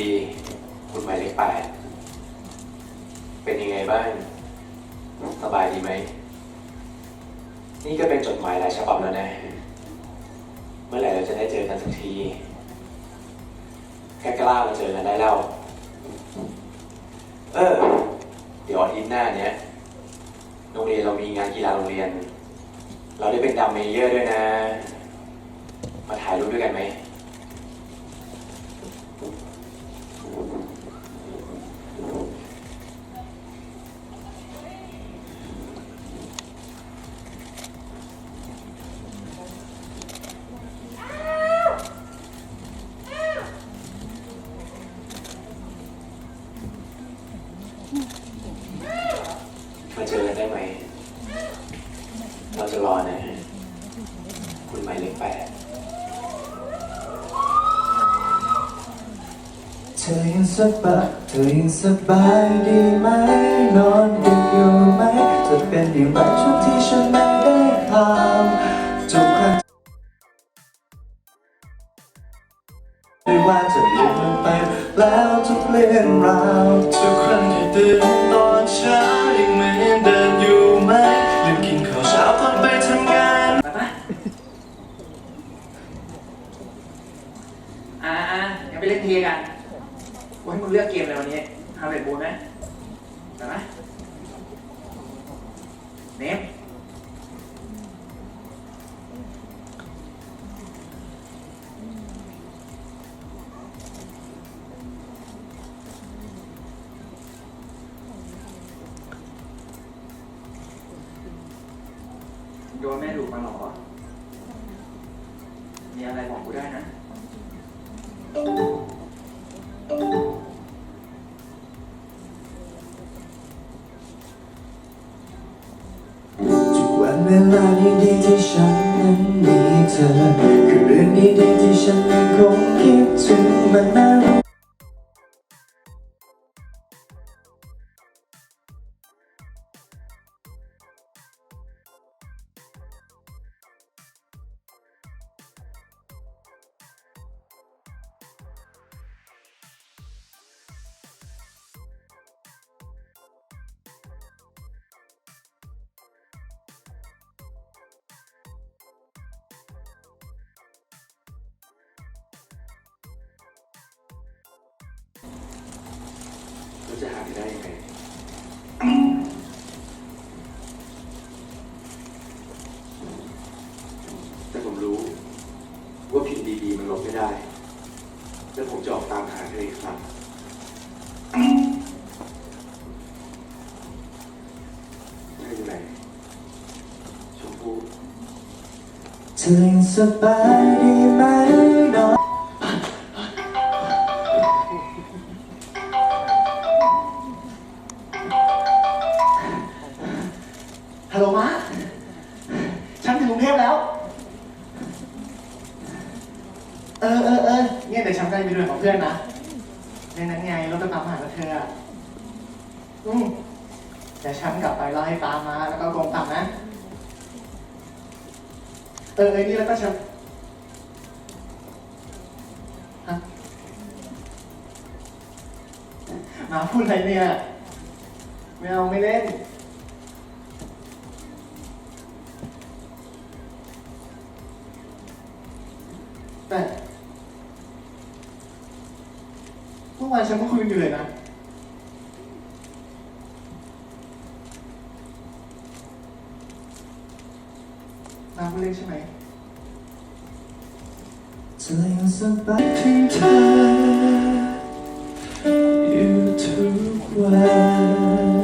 ดี คุณหมายเลขแปดเป็นยังไงบ้าง สบายดีไหม นี่ก็เป็นจดหมายหลายฉบับแล้วนะ เมื่อไหร่เราจะได้เจอกันสักที แค่กล้ามาเจอกันได้แล้ว เออ เดี๋ยวอาทิตย์หน้าเนี้ยโรงเรียนเรามีงานกีฬาโรงเรียน เราได้เป็นดัมเมเยอร์ด้วยนะ มาถ่ายรูปด้วยกันไหม มาเจอกันได้ไหม เราจะรอนะ คุณหมายเลขแปด เธอยัง สบายเธอยังสบายดีไหม นอนกันอยู่ไหมจะเป็นอย่างไรช่วงที่ฉันไม่ได้ทำทุกครั้งไม่ว่าจะลืมมันไป แล้วทุกเรื่องราวทุกครั้งที่ตื่นตอนเช้า กูให้มึงเลือกเกมอะไรวันนี้ฮาร์เวดบูนไหมไปปะเนมโดนแม่ดุมาหรอ มีอะไรบอกกูได้นะ ดีๆที่ เราจะหาได้ยังไงแต่ผมรู้ว่าพินดีๆมันลบไม่ได้ แล้วผมจะออกตามหาเธออีกครั้งเธออยู่ไหนชมพู่เธอยังสบายดีไหม อืมเดี๋ยวฉันกลับไปเล่าให้ตามมาแล้วก็กงตามนะ เออเออนี่แล้วก็ฉันฮะมาพูดอะไรเนี่ยไม่เอาไม่เล่น แต่เมื่อวานฉันก็คุยกันอยู่เลยนะ ผู้เล่นใช่ไหมเธอยังสบายถึงเธออยู่ทุกวัน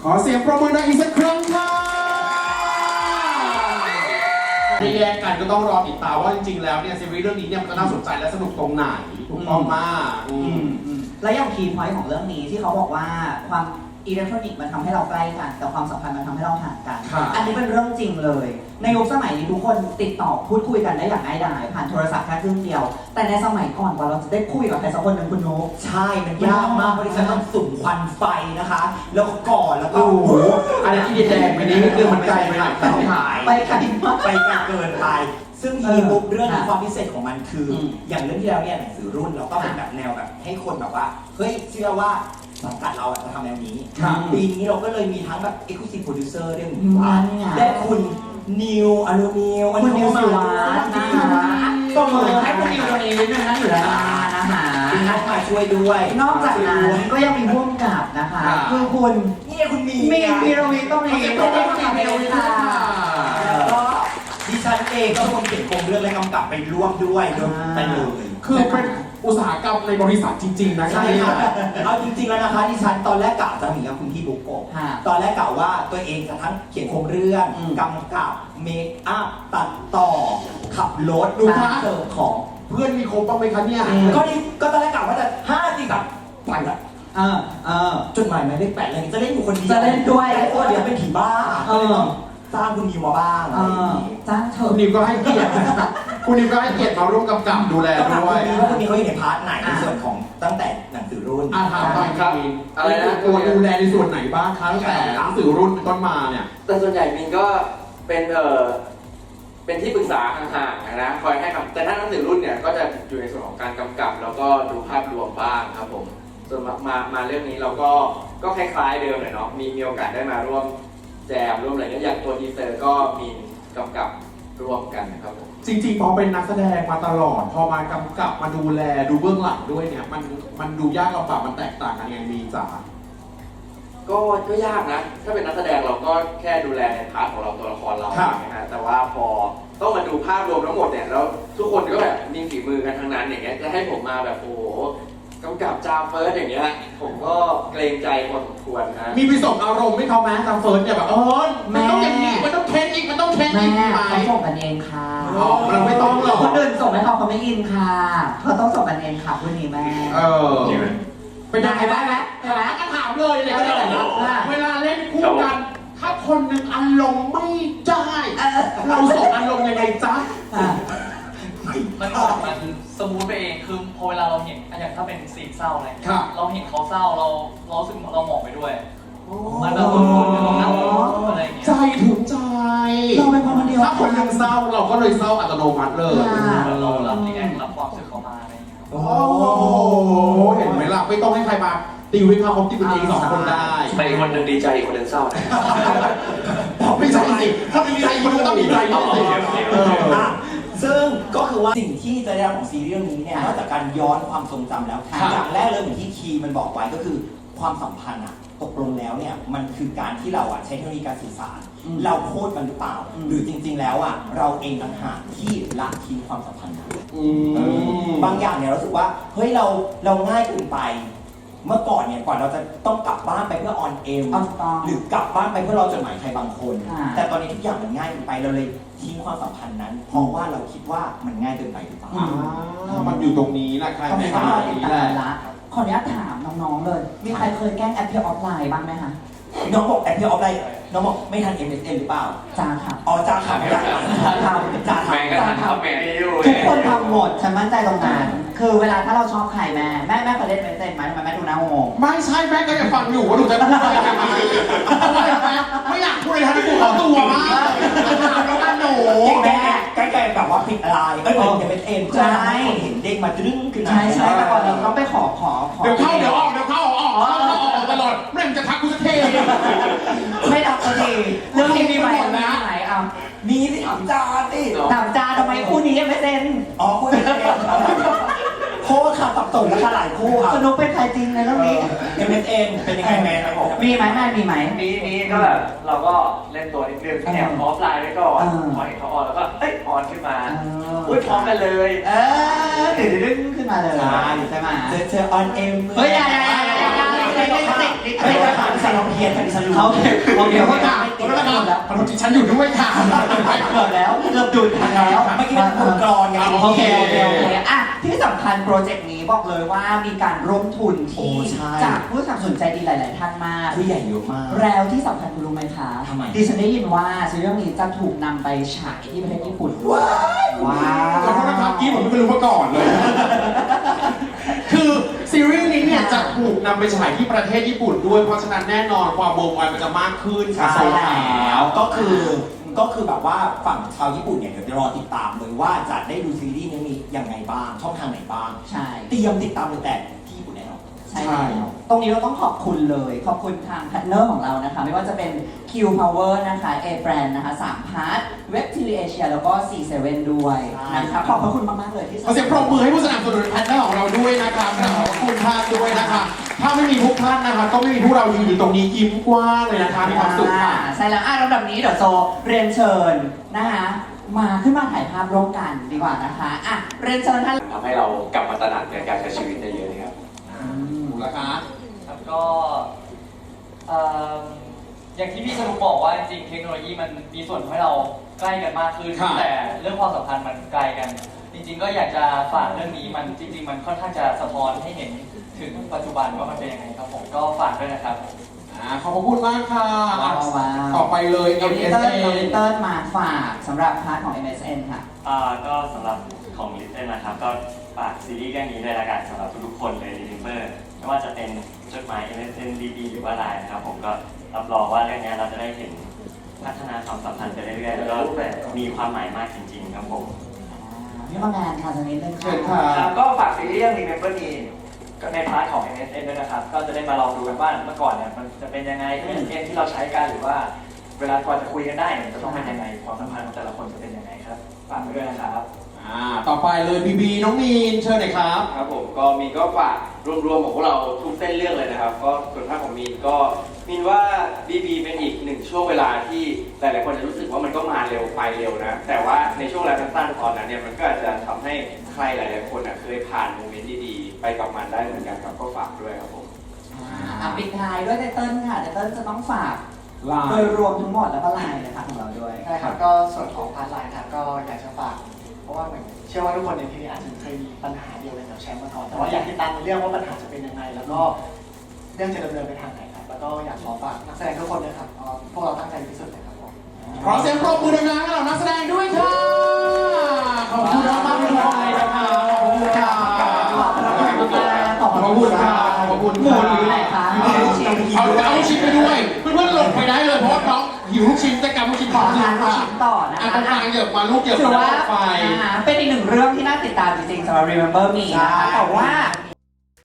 ขอเสียงประมือดังอีกสักครั้งค่ะไม่แยกกันก็ต้องรอติดตามว่าจริงๆ แล้วเนี่ยซีรีส์เรื่องนี้เนี่ยมันจะน่าสนใจและสนุกตรงไหน ถูกต้องมากอืมแล้วอย่างคีย์พอยต์ของเรื่องนี้ที่เขาบอกว่าความอิเล็กทรอนิกส์มันทำให้เราใกล้กัน แต่ความสัมพันธ์มันทำให้เราห่างกัน ค่ะอันนี้เป็นเรื่องจริงเลย ในยุคสมัยนี้ทุกคนติดต่อพูดคุยกันได้อย่างง่ายดายผ่านโทรศัพท์แค่เครื่องเดียว แต่ในสมัยก่อนกว่าเราจะได้คุยกับใครสักคนหนึ่งคุณนุ๊กใช่มันยากมากเพราะดิฉันต้องสุ่มควันไฟนะคะ แล้วก็ก่อนแล้วก็โอ้โหอะไรที่ดินแดงไปนี้คือมันไกลไปหน่อยแต่หายไปไกลมาก ไปไกลเกินไป ซึ่งทีเออปุ๊บเรื่องนี้ค่ะความพิเศษของมันคืออม อย่างเรื่องที่แล้วเนี่ยหนังสือรุ่นเราก็เป็นแบบแนวแบบ ให้คนแบบว่าเฮ้ยเชื่อว่าสังกัดเราอะจะทำแนวนี้ครับปีนี้เราก็เลยมีทั้งแบบ exclusive producer เรื่องอืนี้มว่านั่นไงได้คุณนิวอนุนิวคุณนิวสิวัฒน์นะนะคะคะก็มือให้คุณนิวตรงนี้นิดนึงนะอยู่แล้วนะคะคุณนัทมาช่วยด้วยนอกจากนั้นก็ยังมีพ่วงกับนะคะครับคือคุณนี่คุณมีมีเนี่ยพีรวีต้องมีขอเสียงปรบมือให้คุณมีรวีด้วยค่ะแล้วก็ดิ ฉันเองก็เป็นคนเขียนโครงเรื่องและกำกับไปร่วมด้วยโดยไปเลย คือเป็นอุตสาหกรรมในบริษัทจริง ๆ นะใช่เนี่ยค่ะเอาจริงๆแล้วนะคะดิฉันตอนแรกกะจะหนีกับคุณพี่บุ๊กโกะค่ะตอนแรกกะว่าตัวเองจะทั้งเขียนโครงเรื่องอืมกำกับเมคอัพตัดต่อ ขับรถดูท่าเสิร์ฟของเพื่อนมีครบบ้างไหมคะเนี่ยก็นี่ก็ตอนแรกกะว่าจะห้าสี่แบบไปละเออเออ จดหมายหมายเลขแปดอะไรอย่างงี้จะเล่นอยู่คนเดียวจะเล่นด้วยไอ้ตัวเดียวเป็นผีบ้าเอก็เลยอต้อง สร้างคุณยิวมาบ้างเออะไรอย่าองงี้จ้างเธคุอะณนิวก็ให้เกียรติคุณนิวก็ให้เกียรติมาร่วมกำกับดูแลก็ถามด้วคุยณนี้ว่าคุณนี้เขาอยู่ในพาร์ทไหนในอะส่วนของตั้งแต่หนังสือรุ่น อาถามหน่อยครับอะไรนะ ตัวดูแลในส่วนไหนบ้างคะตั้งแต่หนังสือรุ่นเป็นต้นมาเนี่ย แต่ส่วนใหญ่มินก็เป็นเออเป็นที่ปรึกษาห่างๆนะคอยให้คำแต่ถ้าหนังสือรุ่นเนี่ยก็จะอยู่ในส่วนของการกำกับ แล้วก็ดูภาพรวมบ้างครับผมส่วนมามามาเรื่องนี้เราก็ก็คล้ายๆเดิมเลยเนาะมีมีโอกาสได้มาร่วม แจมร่วมอะไรเงี้ยอย่างตัวทีเซอร์ก็มีกำกับร่วมกันนะครับผมจริงๆพอเป็นนักแสดงมาตลอด พอมากำกับมาดูแลดูเบื้องหลังด้วยเนี่ย มันมันดูยากลำบากมันแตกต่างกันยังไงมีจ๋าก็ก็ยากนะ ถ้าเป็นนักแสดงเราก็แค่ดูแลในพาร์ทของเราตัวละครเราครับนะฮะแต่ว่าพอต้องมาดูภาพรวมทั้งหมดเนี่ยแล้วทุกคนก็แบบมีฝีมือกันทั้งนั้นอย่างเงี้ยจะให้ผมมาแบบโอ้โห กำกับจามเฟิร์สอย่างเงี้ยผมก็เกรงใจพอสมควรนะมีไปส่งอารมณ์ให้เขาไหมทางเฟิร์สเนี่ยแบบเออมันต้องอย่างนี้มันต้องเค้นอีกมันต้องเค้นแม่อีกไหมเขาส่งกันเองค่ะอ๋อเราไม่ต้องหรอก คนอื่นส่งให้เขาเขาไม่อินค่ะเขาต้องส่งกันเองค่ะคุณนี่แม่เออเป็นยังไงบ้างได้ไหมได้ไหม ก็ถามเลยเลยก็ได้นะว่า เวลาเล่นคู่กัน ถ้าคนหนึ่งอารมณ์ไม่ได้เราส่งอารมณ์ยังไงจ๊ะอะ มันก็มันสมูทไปเองคือพอเวลาเราเห็นอะอย่าง ถ้าเป็นซีนเศร้าอะไรเงี้ยครับ เราเห็นเขาเศร้าเราเรารู้สึกเราหมองไปด้วย มันแบบคนๆอยู่ตรงนั้นอะไรอย่างเงี้ย ใจถึงใจเราเป็นคนคนเดียว ถ้าคนหนึ่งเศร้าเราก็เลยเศร้าอัตโนมัติเลยค่ะ เรารับรีแอครับความรู้สึกเขามาอะไรอย่างเงี้ยครับ โอ้โหเห็นไหมล่ะไม่ต้องให้ใครมาตีวิเคราะห์ที่คุณเองสองคนได้ไปคนหนึ่งดีใจอีกคนหนึ่งเศร้านะบอกไม่ใช่สิถ้ามีใจคุณก็ต้องมีใจด้วยสิเออ อะ ซึ่งก็คือว่าสิ่งที่จะได้รับของซีรีส์เรื่องนี้เนี่ยนอกจากการย้อนความทรงจำแล้วค่ะอย่างแรกเลยเหมือนที่คีย์มันบอกไว้ก็คือความสัมพันธ์อะตกลงแล้วเนี่ยมันคือการที่เราอะใช้เทคโนโลยีการสื่อสาร อืมเราโคตรมันหรือเปล่า อืม หรือจริง ๆ แล้วอะเราเองต่างหากที่ละทิ้งความสัมพันธ์นั้น อืม บางอย่างเนี่ยเรารู้สึกว่าเฮ้ยเราเราง่ายเกินไป เมื่อก่อนเนี่ยก่อนเราจะต้องกลับบ้านไปเพื่อออนเอมเอาต้องหรือกลับบ้านไปเพื่อรอจดหมายใครบางคน ค่ะ แต่ตอนนี้ทุกอย่างมันง่ายเกินไปเราเลยทิ้งความสัมพันธ์นั้น เพราะว่าเราคิดว่ามันง่ายเกินไปหรือเปล่าอืมอ่ามันอยู่ตรงนี้แหละใครต้องไม่มีขต้องนามาดติดนี้ตาแหละมละขออนุญาตถามน้องๆเลย มีใครเคยแกล้งแอปเพียออฟไลน์บ้างไหมคะน้องบอกแอปเปิลออฟไลน์น้องบอกไม่ทัน MSN หรือเปล่า จ้าค่ะ อ๋อจ้าทำไม่ได้ทำจ้าแม่งทำก็ทันคอมเมนต์นี้อยู่ทุกคนทำหมดฉันมั่นใจตรงนั้น คือเวลาถ้าเราชอบใครแม่แม่แม่เคยเล่นเมสเซจไหมทำไมแม่ดูหน้างงไม่ใช่แม่ก็ยังฟังอยู่ว่าหนูจะพูดอะไรกันดีไม่อยากพูดเลยทั้งกูขอตัวมากถามแล้วกันหนูแม่ใกล้ๆแบบว่าปิดไลน์ก็เหมือน MSN เพื่อทำให้คนเห็นเด้งมาดึงขึ้นมาใช่ใช่แต่ก่อนเราต้องไปขอขอขอเดี๋ยวเข้าเดี๋ยวออกเดี๋ยวเข้าออกเข้าเข้าออกตลอดไม่งั้นจะทักกูสักทีไม่ทำสักทีเรื่องนี้มีไหมมีไหมเอามีสิถามจ้าสิถามจ้าทำไมคู่นี้ยังไม่เซ็นอ๋อคุยกัน เองโคตรค่ะสับสนแล้วค่ะหลายคู่อะสนุกเป็นใครจริงในเรื่องนี้ MSN เป็นยังไงแม่ครับผม มีไหมแม่มีไหมนี้นี้ก็แบบเราก็เล่นตัวนิดนึงแอบออฟไลน์ไว้ก่อนอ่า พอเห็นเขาออนแล้วก็เอ้ยออนขึ้นมาเอออุ้ยพร้อมกันเลย เออดึงดึงขึ้นมาเลยใช่ไหม เจอเจอออนเอ็มเฮ้ยอย่าอย่าอย่า อย่าอย่าอย่าติดติดไม่ได้ค่ะดิฉันเราเพียนค่ะดิฉันรู้เขาโอเคเดี๋ยวโอก็เคถามไม่ติดแล้วหมนะดแล้วขอโทษที่ฉันอยู่ด้วยค่ะเกือบแล้วเกือบดูดทันแล้วเมื่อกี้มันกดกรอนไงโอเคโอเคโอเคอะที่สำคัญโปรเจกต์นี้บอกเลยว่ามีการร่วมทุนโอ้ที่ใช่จากผู้สนับสนุนใจดีหลาย ๆ ท่านมากผู้ใหญ่เยอะมาก แล้วที่สำคัญคุณรู้ไหมคะทำไมดิฉันได้ยินว่าซีรีส์เรื่องนี้จะถูกนำไปฉายที่ประเทศญี่ปุ่นว้าวขอโทษนะครับกี้ผมไม่รู้มาก่อนเลย คือซีรีส์นี้เนี่ยจะถูกนำไปฉายที่ประเทศญี่ปุ่นด้วย เพราะฉะนั้นแน่นอนความเวิร์ลไวด์มันจะมากขึ้นค่ะใช่แล้วก็คือก็คือแบบว่าฝั่งชาวญี่ปุ่นเนี่ยเดี๋ยวจะรอติดตามเลยว่าจะได้ดูซีรีส์นี้มียังไงบ้างช่องทางไหนบ้าง ใช่ เตรียมติดตามเลยแต่ ใช่แล้วตรงนี้เราต้องขอบคุณเลย ขอบคุณทางพาร์ทเนอร์ของเรานะคะ ไม่ว่าจะเป็น Q Power นะคะ A Brand นะคะ3พาร์ท Web TV Asia แล้วก็ C7 ด้วยนะคะขอบพระคุณมาก ๆ เลยที่ขอเสียงปรบมือให้ผู้สนับสนุนพันธ์ของเราด้วยนะครับขอบคุณท่านด้วยนะคะ ถ้าไม่มีทุกท่านนะคะ ก็ไม่มีพวกเรายืนอยู่ตรงนี้ยิ้มกว้างเลยนะคะมีความสุขค่ะอ่าใช่แล้วอะลำดับนี้เดี๋ยวโจเรียนเชิญนะคะ มาขึ้นมาถ่ายภาพร่วมกันดีกว่านะคะอะเรียนเชิญท่าน ทำให้เรากลับมาตระหนักในการใช้ชีวิตได้เยอะเลยครับห นูละคะครับก็เอิ่มอย่างที่พี่สรุปบอกว่าจริงๆเทคโนโลยีมันมีส่วนทำให้เราใกล้กันมากขึ้นครับแต่เรื่องความสัมพันธ์มันไกลกัน จริง ๆ ก็อยากจะฝากเรื่องนี้มันจริง ๆ มันค่อนข้างจะสะท้อนให้เห็นถึงปัจจุบันว่ามันเป็นยังไงครับผมก็ฝากด้วยนะครับ อ่าขอบพระคุณมากค่ะ ว้าวว้าว ต่อไปเลยน้องลิตเติ้ล MSA น้องลิตเติ้ลมาฝากสำหรับพาร์ทของ MSN ค่ะ อ่าก็สำหรับของลิตเติ้ลนะครับ ก็ฝากซีรีส์เรื่องนี้ด้วยละกันสำหรับทุกๆคนเลยรีเมอร์ ไม่ว่าจะเป็นจดหมาย MSN DB หรือว่าไลน์นะครับผมก็รับรองว่าเรื่องนี้เราจะได้เห็นพัฒนาความสัมพันธ์ไปเรื่อยๆแล้วก็มีความหมายมากจริง ๆ ครับผมพี่มาแมนค่ะสักนิดนึงเชิญค่ะ ครับก็ฝากซีรีส์เรื่อง Remember Me ก็ในพาร์ทของ MSN ด้วยนะครับ ก็จะได้มาลองดูกันว่าเมื่อก่อนเนี่ยมันจะเป็นยังไง MSN ที่เราใช้กันหรือว่า เวลาก่อนจะคุยกันได้เนี่ยมันจะต้องเป็นยังไงความสัมพันธ์ของแต่ละคนจะเป็นยังไงครับฝากไปด้วยนะครับ อ่าต่อไปเลยบีบีน้องมีนเชิญหน่อยครับ ครับผมก็มีก็ฝากรวมๆของพวกเราทุกเส้นเรื่องเลยนะครับ ก็ส่วนภาคของมีนก็มีนว่าบีบีเป็นอีกหนึ่งช่วงเวลาที่หลายๆคนจะรู้สึกว่ามันก็มาเร็วไปเร็วนะแต่ว่าในช่วงเวลาสั้นๆตอนนั้นเนี่ยมันก็อาจจะทำให้ใครหลายๆคนอะเคยผ่านโมเมนต์ดีๆไปกับมันได้เหมือนกันครับก็ฝากด้วยครับผม อะปิดท้ายด้วยไตเติ้ลค่ะไตเติ้ลจะต้องฝากลาโดยรวมทั้งหมดแล้วก็ไลน์นะคะของเราด้วย ใช่ครับ ก็ส่วนของพาร์ทไลน์ครับก็อยากจะฝากเพ ราะว่าเหมือนเชื่อว่าทุกคนในที่นี้อาจจะเคยมีปัญหาเดียวกันกับแชมป์มาก่อนแต่ว่าอยากติดตามในเรื่องว่าปัญหาจะเป็นยังไง แล้วก็เรื่องจะดำเนินไปทางไหนครับ แล้วก็อยากขอฝากนักแสดงทุกคนนะครับก็พวกเราตั้งใจที่สุดเลยครับผมขอเสียงปรบมือดังๆให้เรานักแสดงด้วยค่ะขอบคุณมากๆเลยนะคะขอบคุณค่ะขอบคุณค่ะขอบคุณหมูค่ะอยู่ไหนคะเอาเอาลูกชิ้นไปด้วย องหิวลูกชิ้นจะกลับลูกชิ้นขต่ออทานลูกค่ะชิ้นต่อนะอะคะตรงกลางเหยียบมาลูกเหยียบถือมาว่าไฟ นะคะเป็นอีกหนึ่งเรื่องที่น่าติดตามจริงๆสำหรับ Remember Me นะคะแต่ว่า